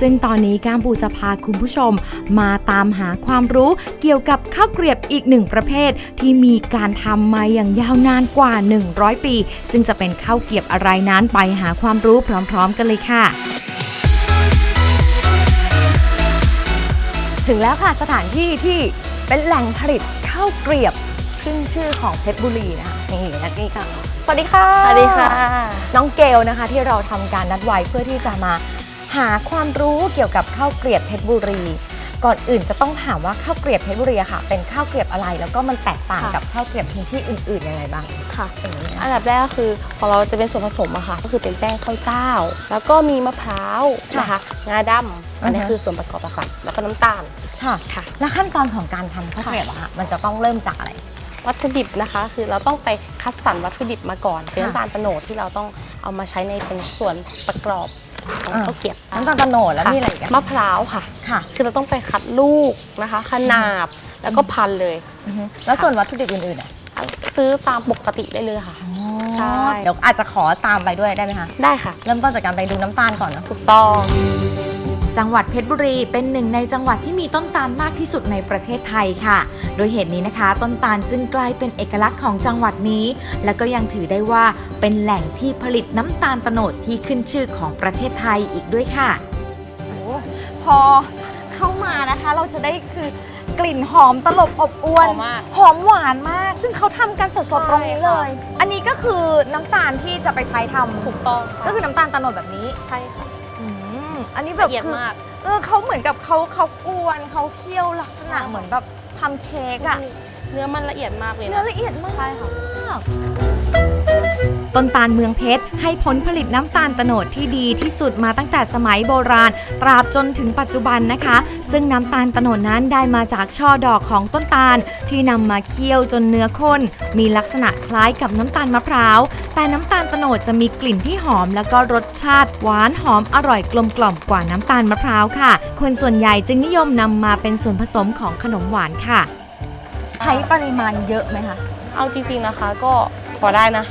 ซึ่งตอนนี้ก้ามปูจะพาคุณผู้ชม มาตามหาความรู้เกี่ยวกับข้าวเกรียบอีกหนึ่งประเภท ที่มีการทำมาอย่างยาวนานกว่า 100 ปี ซึ่งจะเป็นข้าวเกรียบอะไรนั้นไปหาความรู้พร้อมๆ กันเลยค่ะถึงแล้วค่ะสถานที่ที่เป็นแหล่งผลิตข้าวเกรียบขึ้นชื่อของเพชรบุรีนะคะนี่และนี่ค่ะ สวัสดีค่ะ สวัสดีค่ะ น้องเกลนะคะที่เราทำการนัดไว้เพื่อที่จะมา หาความรู้เกี่ยวกับข้าวเกรียบเพชรบุรี ก่อนอื่นจะต้องถามว่าข้าวเกรียบเพชรบุรีอะค่ะ เป็นข้าวเกรียบอะไร แล้วก็มันแตกต่างค่ะ กับข้าวเกรียบพื้นที่อื่นๆยังไงบ้างค่ะเป็นยังไงอันดับแรกก็คือของเราจะเป็นส่วนผสมอะค่ะก็คือเป็นแป้งข้าวเจ้า แล้วก็มีมะพร้าวนะคะงาดำอันนี้อือฮะ คือส่วนประกอบหลักๆแล้วก็น้ำตาลค่ะค่ะ และขั้นตอนของการทำข้าวเกรียบอะค่ะมันจะต้องเริ่มจากอะไร วัตถุดิบนะคะ คือเราต้องไปคัดสรรวัตถุดิบมาก่อนเป็นค่ะ น้ำตาลโตโนดที่เราต้องเอามาใช้ในเป็นส่วนประกอบ ของอ่าข้าวเกรียบน้ำตาลโตโนดแล้วค่ะมีอะไรอีกอะมะพร้าวค่ะ ค่ะคือเราต้องไปคัดลูกนะคะ ขนาบแล้วก็พันเลย อือฮึแล้วส่วนวัตถุดิบอื่นๆอะซื้อตามปกติได้เลยค่ะ ใช่ เดี๋ยวอาจจะขอตามไปด้วยได้ไหมคะ ได้ค่ะ เริ่มต้นจากการไปดูน้ำตาลก่อนเนอะ ถูกต้อง จังหวัดเพชรบุรีเป็นหนึ่งในจังหวัดที่มีต้นตาลมากที่สุดในประเทศไทยค่ะ โดยเหตุนี้นะคะ ต้นตาลจึงกลายเป็นเอกลักษณ์ของจังหวัดนี้ และก็ยังถือได้ว่าเป็นแหล่งที่ผลิตน้ำตาลโตโนดที่ขึ้นชื่อของประเทศไทยอีกด้วยค่ะ พอเข้ามานะคะ เราจะได้คือกลิ่นหอมตลบอบอวน หอมมากหอมหวานมาก ซึ่งเขาทำกันสดๆตรงนี้เลย อันนี้ก็คือน้ำตาลที่จะไปใช้ทำถูกต้องก็คือน้ำตาลโตโนดแบบนี้ ใช่ค่ะ อืมอันนี้แบบละเอียดคือมาก เออเขาเหมือนกับเขาเขากวนเขาเคี่ยวลักษณะใช่เหมือนแบบทำเค้กอะเนื้อมันละเอียดมากเลยเนื้อนะ ละเอียดมากใช่ค่ะ ต้นตาลเมืองเพชรให้ผลผลิตน้ำตาลโตโนดที่ดีที่สุดมาตั้งแต่สมัยโบราณ ตราบจนถึงปัจจุบันนะคะ ซึ่งน้ำตาลโตโนดนั้นได้มาจากช่อดอกของต้นตาล ที่นำมาเคี่ยวจนเนื้อข้น มีลักษณะคล้ายกับน้ำตาลมะพร้าว แต่น้ำตาลโตโนดจะมีกลิ่นที่หอม แล้วก็รสชาติหวานหอมอร่อยกลมกล่อมกว่าน้ำตาลมะพร้าวค่ะ คนส่วนใหญ่จึงนิยมนำมาเป็นส่วนผสมของขนมหวานค่ะ ใช้ปริมาณเยอะไหมคะ เอาจริงๆนะคะก็พอได้นะ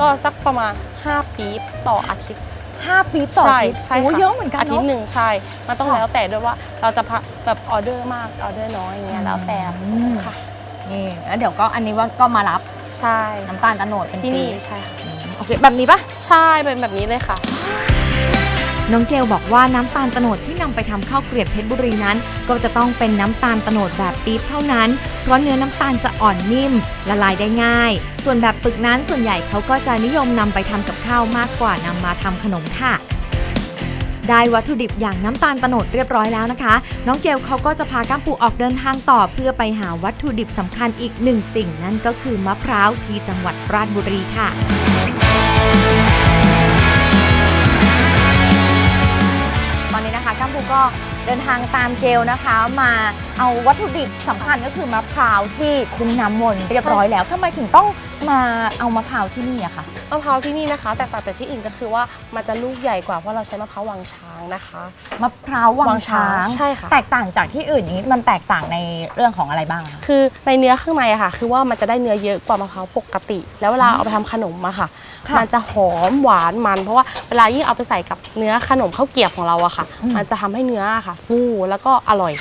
ก็สักประมาณ 5 ปี๊บต่ออาทิตย์ห้าปีต่อใช่อาทิตย์ใช่โอ้ค่ะเยอะเหมือนกันอาทิตเนาะย์หนึ่งใช่ มันต้องค่ะแล้วแต่ด้วยว่าเราจะพักแบบออเดอร์มากออเดอร์น้อยอย่างเงี้ยแล้วแต่อืม ค่ะ นี่แล้วเดี๋ยวก็อันนี้ว่าก็มารับใช่น้ำตาลโตโนดเป็นที่นี่ปี๊บใช่ค่ะ โอเคแบบนี้ปะใช่เป็นแบบนี้เลยค่ะ น้องเกลบอกว่าน้ำตาลตโนดที่นำไปทำข้าวเกรียบเพชรบุรีนั้น ก็จะต้องเป็นน้ำตาลตโนดแบบปี๊บเท่านั้น เพราะเนื้อน้ำตาลจะอ่อนนิ่ม ละลายได้ง่าย ส่วนแบบปึกนั้นส่วนใหญ่เขาก็จะนิยมนำไปทำกับข้าวมากกว่านำมาทำขนมค่ะได้วัตถุดิบอย่างน้ำตาลตโนดเรียบร้อยแล้วนะคะ น้องเกลเขาก็จะพาก้ามปูออกเดินทางต่อ เพื่อไปหาวัตถุดิบสำคัญอีกหนึ่งสิ่งนั่นก็คือมะพร้าวที่จังหวัดราชบุรีค่ะ ปูก็เดินทางตามเกลนะคะ มาเอาวัตถุดิบสำคัญก็คือมะพร้าวที่คุ้งน้ำมนต์เรียบร้อยแล้วทำไมถึงต้องมาเอามะพร้าวที่นี่อะคะมะพร้าวที่นี่นะคะ แต่ต่างจากที่อื่นก็คือว่ามันจะลูกใหญ่กว่าเพราะเราใช้มะพร้าววังช้างนะคะ มะพร้าววังช้าง ใช่ค่ะ แตกต่างจากที่อื่นนี้มันแตกต่างในเรื่องของอะไรบ้างคะ คือในเนื้อข้างในอะค่ะ คือว่ามันจะได้เนื้อเยอะกว่ามะพร้าวปกติ แล้วเวลาเอาไปทำขนมอะค่ะ ค่ะมันจะหอมหวานมัน เพราะว่าเวลายิ่งเอาไปใส่กับเนื้อขนมข้าวเกรียบของเราอะค่ะ อืม มันจะทำให้เนื้ออะค่ะ ฟูแล้วก็อร่อย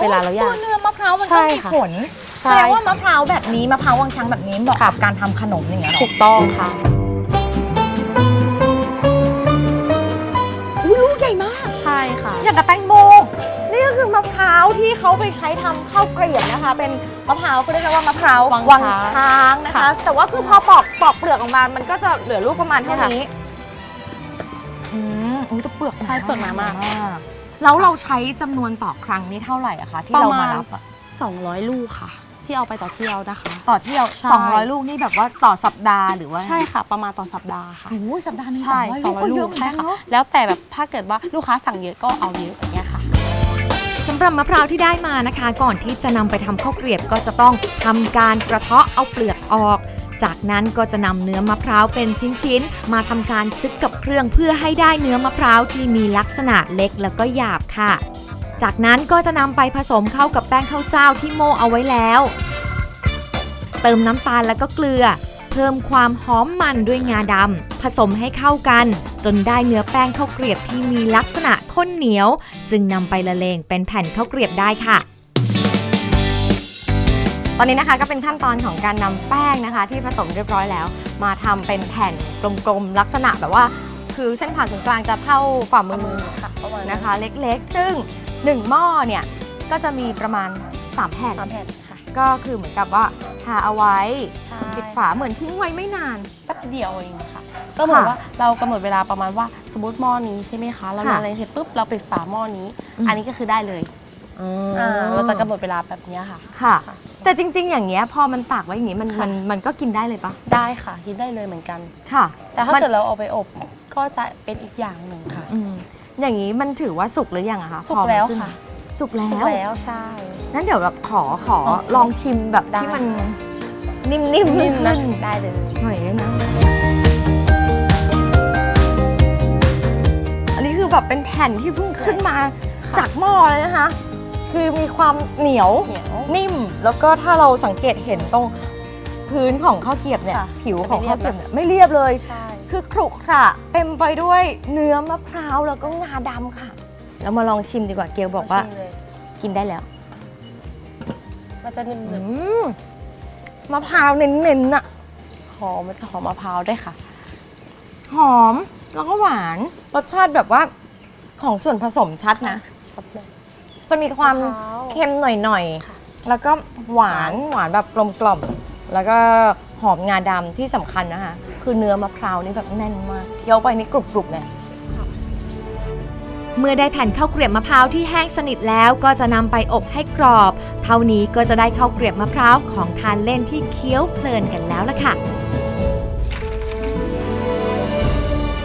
เวลาเราย่าตัง วเนื้อมะพร้าวมันใช่ก็มีค่ะผลใช่แสดงว่ามะพร้าวแบบนี้มะพร้าววังช้างแบบนี้เหมาะค่ะกับการทำขนมอย่างเงี้ยเหรอถูกต้องค่ะ อุ้ยลูกใหญ่มาก ใช่ค่ะ อย่างกับแตงโม นี่ก็คือมะพร้าวที่เขาไปใช้ทำข้าวเกรียบนะคะ เป็นมะพร้าวเขาเรียกกันว่ามะพร้าววังวังช้างช้างนะคะ ค่ะ แต่ว่าคือพอปอกปอกเปลือกออกมา มันก็จะเหลือลูกประมาณเท่านี้ อืมอุ้ยแต่เปลือกใช่เปลือกหนามาก แล้วเราใช้จำนวนต่อครั้งนี่เท่าไหร่อะคะที่เรามารับอะ200 ลูกค่ะ ที่เอาไปต่อเที่ยวนะคะ ต่อเที่ยวใช่ 200 ลูกนี่แบบว่าต่อสัปดาห์หรือว่าใช่ค่ะ ประมาณต่อสัปดาห์ค่ะ โอ้โหสัปดาห์หนึงใช่สองร้อยลูกก็เย200ลูอะกเหมือนใช่กันค่ะ เนาะ แล้วแต่แบบถ้าเกิดว่าลูกค้าสั่งเยอะก็เอาเยอะอย่างเงี้ยค่ะ สำหรับมะพร้าวที่ได้มานะคะ ก่อนที่จะนำไปทำข้าวเกรียบก็จะต้องทำการกระเทาะเอาเปลือกออก จากนั้นก็จะนำเนื้อมะพร้าวเป็นชิ้นๆ มาทำการซึกกับเครื่องเพื่อให้ได้เนื้อมะพร้าวที่มีลักษณะเล็กแล้วก็หยาบค่ะ จากนั้นก็จะนำไปผสมเข้ากับแป้งข้าวเจ้าที่โม่เอาไว้แล้ว เติมน้ำตาลแล้วก็เกลือ เพิ่มความหอมมันด้วยงาดำผสมให้เข้ากัน จนได้เนื้อแป้งข้าวเกรียบที่มีลักษณะข้นเหนียว จึงนำไปละเลงเป็นแผ่นข้าวเกรียบได้ค่ะ ตอนนี้นะคะก็เป็นขั้นตอนของการนำแป้งนะคะ ที่ผสมเรียบร้อยแล้ว มาทำเป็นแผ่นกลมๆลักษณะแบบว่า คือเส้นผ่านศูนย์กลางจะเท่าฝ่ามือค่ะประมาณนะคะ เล็กๆ ซึ่ง 1 หม้อเนี่ย ก็จะมีประมาณ 3 แผ่นสามแผ่นค่ะ ก็คือเหมือนกับว่าทาเอาไว้ใช่ปิดฝาเหมือนทิ้งไว้ไม่นานแป๊บเดียวเองค่ะ ก็เหมือนค่ะว่าเรากำหนดเวลาประมาณว่าสมมติหม้อนี้ใช่ไหมคะ เราค่ะละเลงเสร็จปุ๊บเราปิดฝาหม้อนี้อืมอันนี้ก็คือได้เลย อ่าเราจะกำหนดเวลาแบบเนี้ยค่ะค่ะ ค่ะ แต่จริง ๆ อย่างเงี้ยพอมันตากไว้อย่างงี้มันค่ะ มันมันก็กินได้เลยปะได้ค่ะกินได้เลยเหมือนกัน ค่ะแต่ถ้าเกิดเราเอาไปอบก็จะเป็นอีกอย่างหนึ่งค่ะ อืมอย่างนี้มันถือว่าสุกหรือยังอะคะสุกพอมันแล้วขึ้นค่ะสุกแล้สุกวแล้วใช่ งั้นเดี๋ยวแบบขอขออ๋อลองชิมแบบได้ ที่มันนิ่มๆนิ่มนิ่มนะขึ้นได้เลย หน่อยได้ไหมอันนี้คือแบบเป็นแผ่นที่เพิ่งขึ้นมาจากหม้อเลยนะคะ คือมีความเหนียวเหนียวนิ่ม แล้วก็ถ้าเราสังเกตเห็นตรงพื้นของข้าวเกรียบเนี่ยค่ะผิวจะของไม่เรียข้าบวเกรียบเนี่ยไม่เรียบเลย ใช่ คือขรุขระเต็มไปด้วยเนื้อมะพร้าวแล้วก็งาดำค่ะเรามาลองชิมดีกว่าเกลบอกว่า ชิมเลยกินได้แล้วมันจะนิ่มอืมมะพร้าวเน้นๆอะๆหอมมันจะหอมมะพร้าวได้วยค่ะ หอมแล้วก็หวานรสชาติแบบว่าของส่วนผสมชัดนะ ชอบเลย จะมีความมะพร้าว เค็มหน่อยค่ะๆแล้วก็หวานหวานแบบกลมกล่อมๆแล้วก็หอมงาดำที่สำคัญนะคะ คือเนื้อมะพร้าวนี่แบบแน่นมากเคี้ยวไปนี่กรุบๆเลยเมื่อได้แผ่นข้าวเกรียบมะพร้าวที่แห้งสนิทแล้วก็จะนำไปอบให้กรอบ เท่านี้ก็จะได้ข้าวเกรียบมะพร้าวของทานเล่นที่เคี้ยวเพลินกันแล้วล่ะค่ะ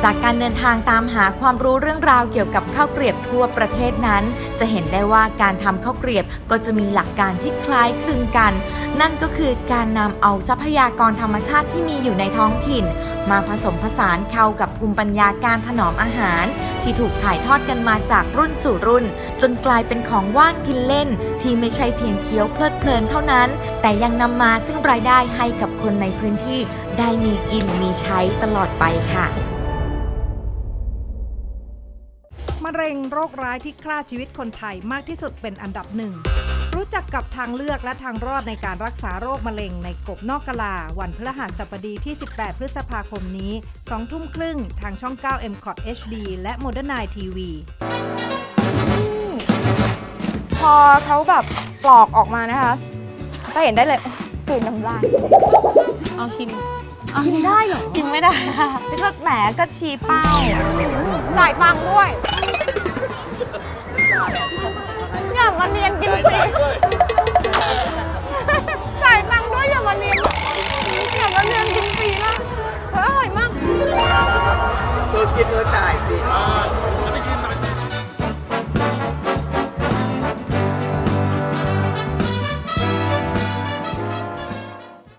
จากการเดินทางตามหาความรู้เรื่องราวเกี่ยวกับข้าวเกรียบทั่วประเทศนั้น จะเห็นได้ว่าการทำข้าวเกรียบก็จะมีหลักการที่คล้ายคลึงกัน นั่นก็คือการนำเอาทรัพยากรธรรมชาติที่มีอยู่ในท้องถิ่น มาผสมผสานเข้ากับภูมิปัญญาการถนอมอาหาร ที่ถูกถ่ายทอดกันมาจากรุ่นสู่รุ่น จนกลายเป็นของว่างกินเล่น ที่ไม่ใช่เพียงเคี้ยวเพลิดเพลินเท่านั้น แต่ยังนำมาซึ่งรายได้ให้กับคนในพื้นที่ได้มีกินมีใช้ตลอดไปค่ะะเร็งโรคร้ายที่ฆ่าชีวิตคนไทยมากที่สุดเป็นอันดับหนึ่ง รู้จักกับทางเลือกและทางรอดในการรักษาโรคมะเร็งในกบนอกกะลา วันพฤหัสบดีที่ 18 พฤษภาคมนี้ 2 ทุ่มครึ่ง ทางช่อง 9 m c o t HD และ Modern Night TV พอเขาแบบปลอกออกมานะคะก็เห็นได้เลยกลืนน้ำลายเอาชิมชิมได้เหรอ กินไม่ได้ค่ะพี่ก็แหมก็ชี้เป้าจ่ายตังค์ด้วย มาเรียนกินฟรี